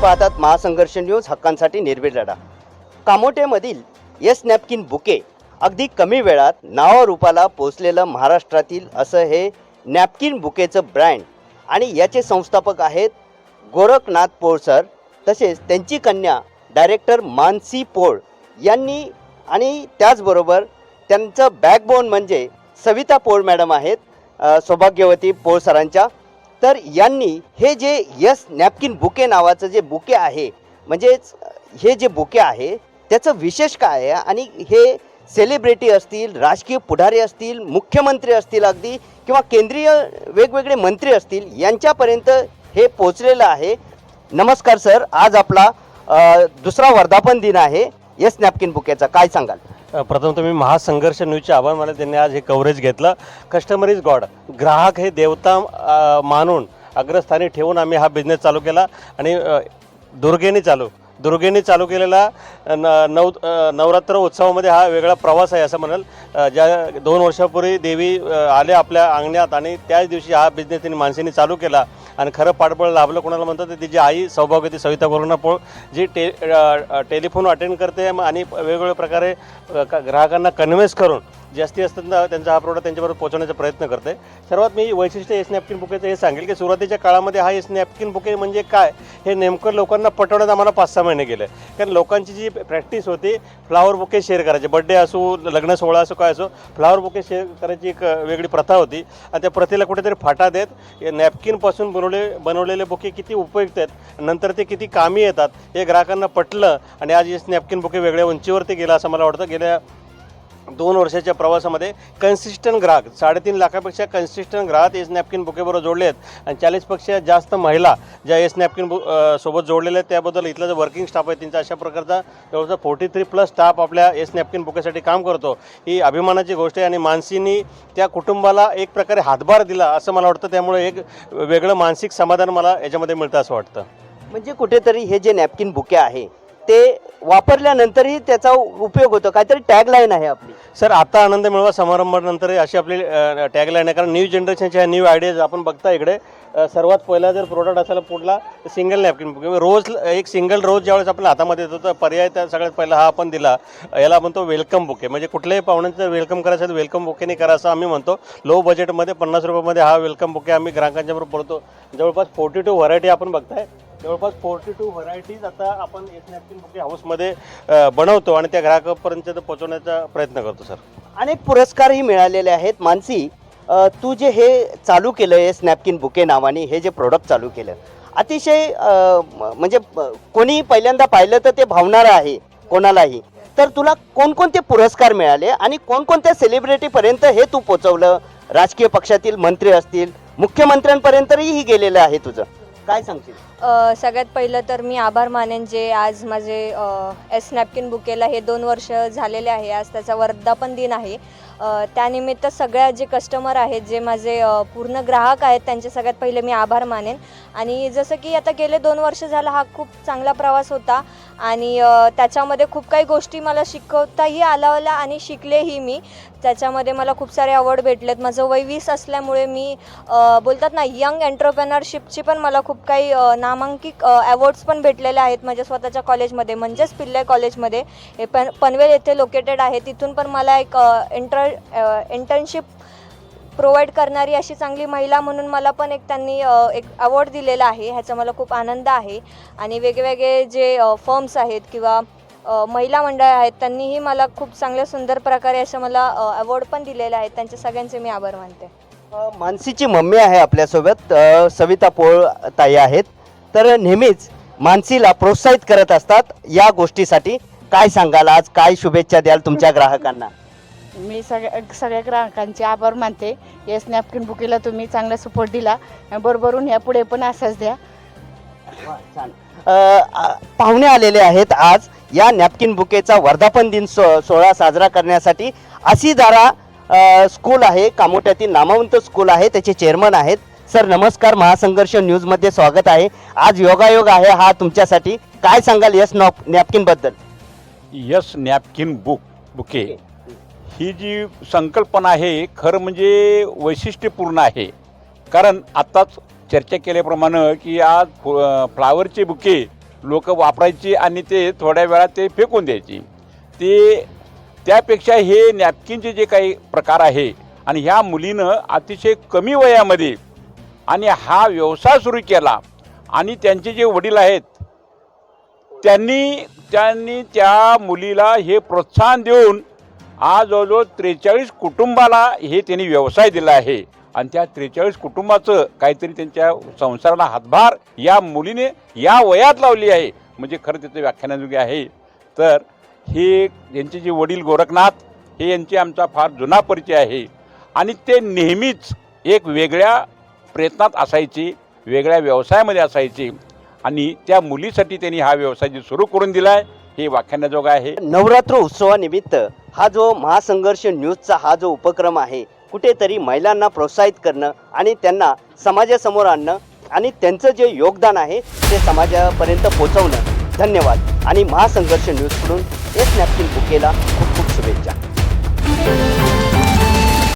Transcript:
पाहतात महासंघर्ष न्यूज हक्कांसाठी निर्भीड लढा. कामोटेमधील येस नॅपकिन बुके अगदी कमी वेळात नावारूपाला पोचलेलं महाराष्ट्रातील असं हे नॅपकिन बुकेचं ब्रँड आणि याचे संस्थापक आहेत गोरखनाथ पोळ सर तसेच त्यांची कन्या डायरेक्टर मानसी पोळ यांनी आणि त्याचबरोबर त्यांचं बॅकबोन म्हणजे सविता पोळ मॅडम आहेत सौभाग्यवती पोळ सरांच्या. तर यांनी हे जे यस नॅपकिन बुके नावाचं जे बुके आहे म्हणजेच हे जे बुके आहे त्याचं विशेष काय आहे? आणि हे सेलिब्रिटी असतील राजकीय पुढारी असतील मुख्यमंत्री असतील अगदी किंवा केंद्रीय वेगवेगळे मंत्री असतील यांच्यापर्यंत हे पोचलेलं आहे. नमस्कार सर. आज आपला दुसरा वर्धापन दिन आहे. यस नॅपकिन बुकेचा. काय सांगाल? प्रथम तुम्ही महासंघर्ष न्यूजचे आभार मानले. त्यांनी आज हे कव्हरेज घेतलं. कस्टमर इज गॉड ग्राहक हे देवता मानून अग्रस्थानी ठेवून आम्ही हा बिझनेस चालू केला. आणि दुर्गेने चालू दुर्गेने चालू केलेला न नव नवरात्र उत्सवामध्ये हा वेगळा प्रवास आहे असं म्हणाल. ज्या दोन वर्षापूर्वी देवी आले आल्या आपल्या अंगणात आणि त्याच दिवशी हा बिझनेस त्यांनी माणसेने चालू केला. आणि खरं पाठबळ लाभलं कोणाला म्हणतात तर तिची आई सौभाग्यवती सविता कोरोना पोळ जी टे टेलिफोन अटेंड करते आणि वेगवेगळ्या प्रकारे ग्राहकांना कन्व्हिन्स करून जास्ती असतात ना त्यांचा हा प्रोडक्ट त्यांच्याबरोबर पोहोचवण्याचा प्रयत्न करते सर्वात मी वैशिष्ट्य एस नॅपकिन बुकेचं हे सांगेल की सुरुवातीच्या काळामध्ये हा एस नॅपकिन बुके म्हणजे काय? हे नेमकं लोकांना पटवण्यात आम्हाला पाच सहा महिने गेले. कारण लोकांची जी प्रॅक्टिस होती फ्लावर बुके शेअर करायचे. बड्डे असो लग्न सोहळा असो काय असो फ्लावर बुके शेअर करायची एक वेगळी प्रथा होती. आणि त्या प्रथेला कुठेतरी फाटा देत नॅपकिनपासून बनवले बनवलेले बुके किती उपयुक्त आहेत नंतर ते किती कामी येतात हे ग्राहकांना पटलं आणि आज एस नॅपकिन बुके वेगळ्या उंचीवरती गेला असं मला वाटतं. गेल्या दोन वर्षाच्या प्रवासामध्ये कन्सिस्टंट ग्राहक साडेतीन लाखापेक्षा कन्सिस्टंट ग्राहक एस नॅपकिन बुकेबरोबर जोडले आहेत. आणि चाळीसपेक्षा जास्त महिला ज्या एस नॅपकिन बु सोबत जोडलेल्या आहेत त्याबद्दल इथला जो वर्किंग स्टाफ आहे त्यांचा अशा प्रकारचा जवळजवळ फोर्टी थ्री प्लस स्टाफ आपल्या एस नॅपकिन बुकेसाठी काम करतो. ही अभिमानाची गोष्ट आहे आणि मानसीनी त्या कुटुंबाला एक प्रकारे हातभार दिला असं मला वाटतं. त्यामुळे एक वेगळं मानसिक समाधान मला याच्यामध्ये मिळतं असं वाटतं. म्हणजे कुठेतरी हे जे नॅपकिन बुके आहे ते वापरल्यानंतरही त्याचा उपयोग होतो. काहीतरी टॅगलाईन आहे आपली. सर आता आनंद मिळवा समारंभानंतर अशी आपली टॅगलाईन आहे. कारण न्यू जनरेशनच्या न्यू आयडियाज आपण बघता इकडे सर्वात पहिला जर प्रोडक्ट असायला पुढला सिंगल नॅपकिन रोज एक सिंगल रोज ज्यावेळेस आपल्या हातामध्ये येतो तर पर्याय त्या सगळ्यात पहिला हा आपण दिला. याला म्हणतो वेलकम बुके म्हणजे कुठल्याही पाहुण्यांचं वेलकम करायचं तर वेलकम बुकेने करा असं आम्ही म्हणतो. लो बजेटमध्ये पन्नास रुपयामध्ये हा वेलकम बुके आम्ही ग्राहकांच्या बरोबर बोलतो. जवळपास फोर्टी टू व्हरायटी आपण बघताय. जवळपास फोर्टी टू व्हरायटीज आता आपण एस नॅपकिन बुके हाऊसमध्ये बनवतो आणि त्या ग्राहकापर्यंत पोहोचवण्याचा प्रयत्न करतो सर अनेक पुरस्कारही मिळालेले आहेत. मानसी तू जे हे चालू केलं आहे स्नॅपकिन बुके नावाने हे जे प्रोडक्ट चालू केलं अतिशय म्हणजे कोणी पहिल्यांदा पाहिलं तर ते भावणारं आहे कोणालाही. तर तुला कोणकोणते पुरस्कार मिळाले आणि कोणकोणत्या सेलिब्रिटीपर्यंत हे तू पोचवलं राजकीय पक्षातील मंत्री असतील मुख्यमंत्र्यांपर्यंतही ही गेलेलं आहे तुझं. काय सांगशील? सगळ्यात पहिलं तर मी आभार मानेन जे आज माझे एस नॅपकिन बुकेला हे दोन वर्ष झालेले आहे. आज त्याचा वर्धापन दिन आहे. त्यानिमित्त सगळ्या जे कस्टमर आहेत जे माझे पूर्ण ग्राहक आहेत त्यांचे सगळ्यात पहिले मी आभार मानेन. आणि जसं की आता गेले दोन वर्ष झाला हा खूप चांगला प्रवास होता. आणि त्याच्यामध्ये खूप काही गोष्टी मला शिकवताही आलावला आणि शिकलेही मी. त्याच्यामध्ये मला खूप सारे अवॉर्ड भेटलेत. माझं वय वीस असल्यामुळे मी बोलतात ना यंग एंटरप्रेनरशिपची पण मला खूप काही ना नामांकित अवॉर्ड्स पण भेटलेले आहेत माझ्या स्वतःच्या कॉलेजमध्ये म्हणजेच पिल्ले कॉलेजमध्ये हे पन पनवेल येथे लोकेटेड आहे. तिथून पण मला एक इंटर इंटर्नशिप प्रोव्हाइड करणारी अशी चांगली महिला म्हणून मला पण एक त्यांनी एक अवॉर्ड दिलेला आहे. ह्याचा मला खूप आनंद आहे. आणि वेगवेगळे जे फर्म्स आहेत किंवा महिला मंडळ आहेत त्यांनीही मला खूप चांगल्या सुंदर प्रकारे असं मला अवॉर्ड पण दिलेले आहेत. त्यांचे सगळ्यांचे मी आभार मानते. मानसीची मम्मी आहे आपल्यासोबत. सविता पोळ ताई आहेत. तर नेहमीच मानसीला प्रोत्साहित करत असतात या गोष्टीसाठी. काय सांगाल आज? काय शुभेच्छा द्याल तुमच्या ग्राहकांना? मी सगळ्या सगळ्या ग्राहकांचे आभार मानते. येस नॅपकिन बुकीला तुम्ही चांगला सपोर्ट दिला. बरोबरून ह्यापुढे पण असाच द्या. पाहुणे आलेले आहेत आज. या नॅपकिन बुकेचा वर्धापन दिन सो सोहळा साजरा करण्यासाठी असीदारा स्कूल आहे. कामोट्यातील नामवंत स्कूल आहे. त्याचे चेअरमन आहेत. सर नमस्कार. महासंघर्ष न्यूजमध्ये स्वागत आहे. आज योगायोग आहे हा तुमच्यासाठी. काय सांगाल यस नॉप नॅपकिनबद्दल? Yes napkin book bouquet. ही जी संकल्पना आहे खरं म्हणजे वैशिष्ट्यपूर्ण आहे. कारण आत्ताच चर्चा केल्याप्रमाणे की आज फ्लावरचे बुके लोक वापरायची आणि ते थोड्या वेळात ते फेकून द्यायची. ते त्यापेक्षा हे नॅपकिनचे जे काही प्रकार आहे आणि ह्या मुलीनं अतिशय कमी वयामध्ये आणि हा व्यवसाय सुरू केला. आणि त्यांचे जे वडील आहेत त्यांनी त्यांनी त्या मुलीला हे प्रोत्साहन देऊन आज जवळजवळ त्रेचाळीस कुटुंबाला हे त्यांनी व्यवसाय दिला आहे. आणि त्या त्रेचाळीस कुटुंबाचं काहीतरी त्यांच्या संसाराला हातभार या मुलीने या वयात लावली आहे. म्हणजे खरं त्याचं व्याख्यानाजोगे आहे. तर हे यांचे जे वडील गोरखनाथ हे यांचे आमचा फार जुना परिचय आहे. आणि ते नेहमीच एक वेगळ्या प्रयत्नात असायची वेगळ्या व्यवसायामध्ये असायची आणि त्या मुलीसाठी त्यांनी हा व्यवसाय जे सुरू करून दिला आहे हे व्याख्यानाजोग आहे. नवरात्र उत्सवानिमित्त हा जो महासंघर्ष न्यूजचा हा जो उपक्रम आहे कुठेतरी महिलांना प्रोत्साहित करणं आणि त्यांना समाजासमोर आणणं आणि त्यांचं जे योगदान आहे ते समाजापर्यंत पोहोचवणं. धन्यवाद. आणि महासंघर्ष न्यूजकडून एस नॅपकिन बुकेला खूप खूप शुभेच्छा.